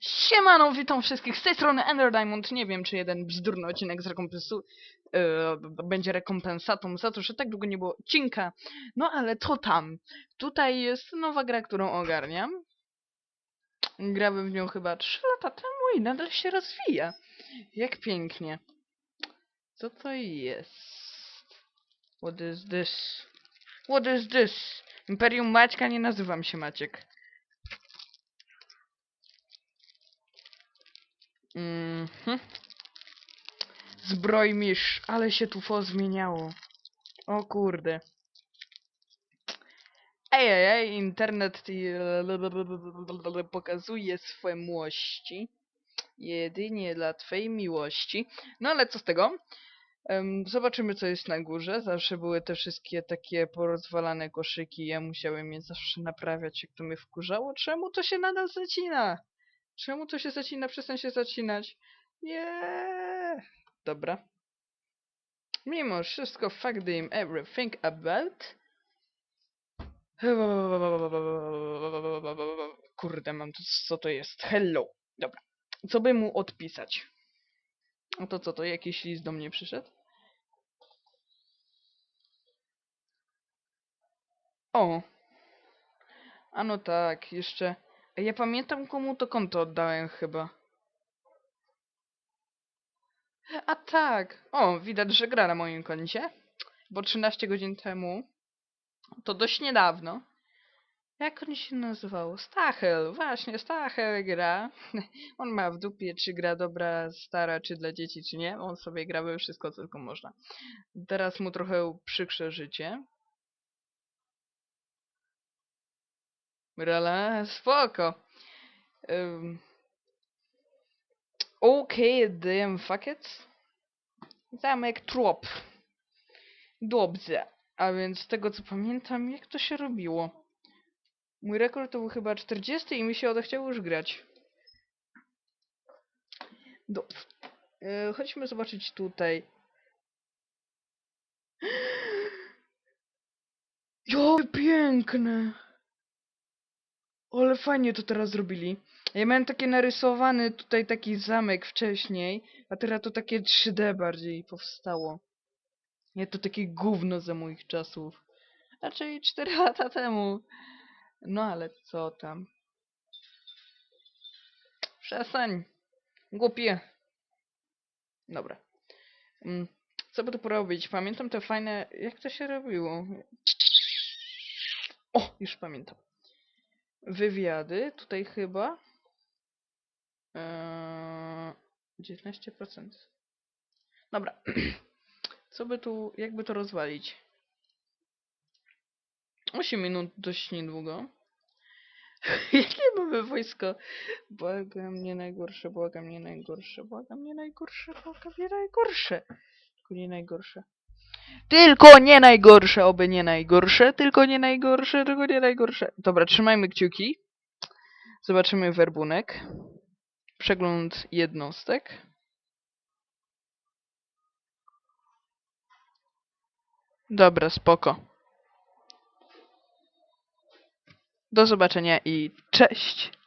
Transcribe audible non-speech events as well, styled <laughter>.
Siemano, witam wszystkich z tej strony Ender Diamond. Nie wiem, czy jeden bzdurny odcinek z rekompensu e, będzie rekompensatą za to, że tak długo nie było odcinka. No ale to tam. Tutaj jest nowa gra, którą ogarniam. Grałem w nią chyba 3 lata temu i nadal się rozwija. Jak pięknie. Co to jest? What is this? What is this? Imperium Maćka nie nazywam się Maciek. Mhm. Zbrojmistrz, ale się tu fo zmieniało. O kurde. Ej, ej, ej, internet pokazuje swoje miłości. Jedynie dla twojej miłości. No ale co z tego? Zobaczymy co jest na górze. Zawsze były te wszystkie takie porozwalane koszyki. Ja musiałem je zawsze naprawiać, jak to mnie wkurzało. Czemu to się nadal zacina? Czemu to się zacina? Przestań się zacinać. Nie. Dobra. Mimo wszystko, fuck them everything about. Kurde, mam tu, co to jest? Hello. Dobra. Co by mu odpisać? No to co, to jakiś list do mnie przyszedł? O. A no tak, jeszcze... Ja pamiętam komu to konto oddałem chyba. A tak. O, widać, że gra na moim koncie. Bo 13 godzin temu. To dość niedawno. Jak on się nazywał? Stachel. Właśnie, Stachel gra. <laughs> On ma w dupie, czy gra dobra, stara, czy dla dzieci, czy nie. On sobie gra we wszystko, co tylko można. Teraz mu trochę przykrzę życie. Rala, spoko. Um, Okej, damn fuck it. Zamek trop. Dobrze. A więc z tego co pamiętam, jak to się robiło. Mój rekord to był chyba 40 i mi się odechciało już grać. Dobrze. E, chodźmy zobaczyć tutaj. <gasps> Jakie piękne! Ale fajnie to teraz zrobili. Ja miałem takie narysowany tutaj taki zamek wcześniej, a teraz to takie 3D bardziej powstało. Nie, to takie gówno za moich czasów. Raczej 4 <laughs> lata temu. No ale co tam. Przestań. Głupie. Dobra. Mm, Co by tu porobić? Pamiętam te fajne... Jak to się robiło? O! Już pamiętam. Wywiady. Tutaj chyba. Eee, 19%. Dobra. <clears throat> Co by tu... Jakby to rozwalić? 8 minut dość niedługo. <laughs> Jakie mamy wojsko? Błagam nie najgorsze, błagam nie najgorsze, błagam nie najgorsze, błagam nie najgorsze. Tylko nie najgorsze. Tylko nie najgorsze, oby nie najgorsze, tylko nie najgorsze, tylko nie najgorsze. Dobra, trzymajmy kciuki. Zobaczymy werbunek. Przegląd jednostek. Dobra, spoko. Do zobaczenia i cześć!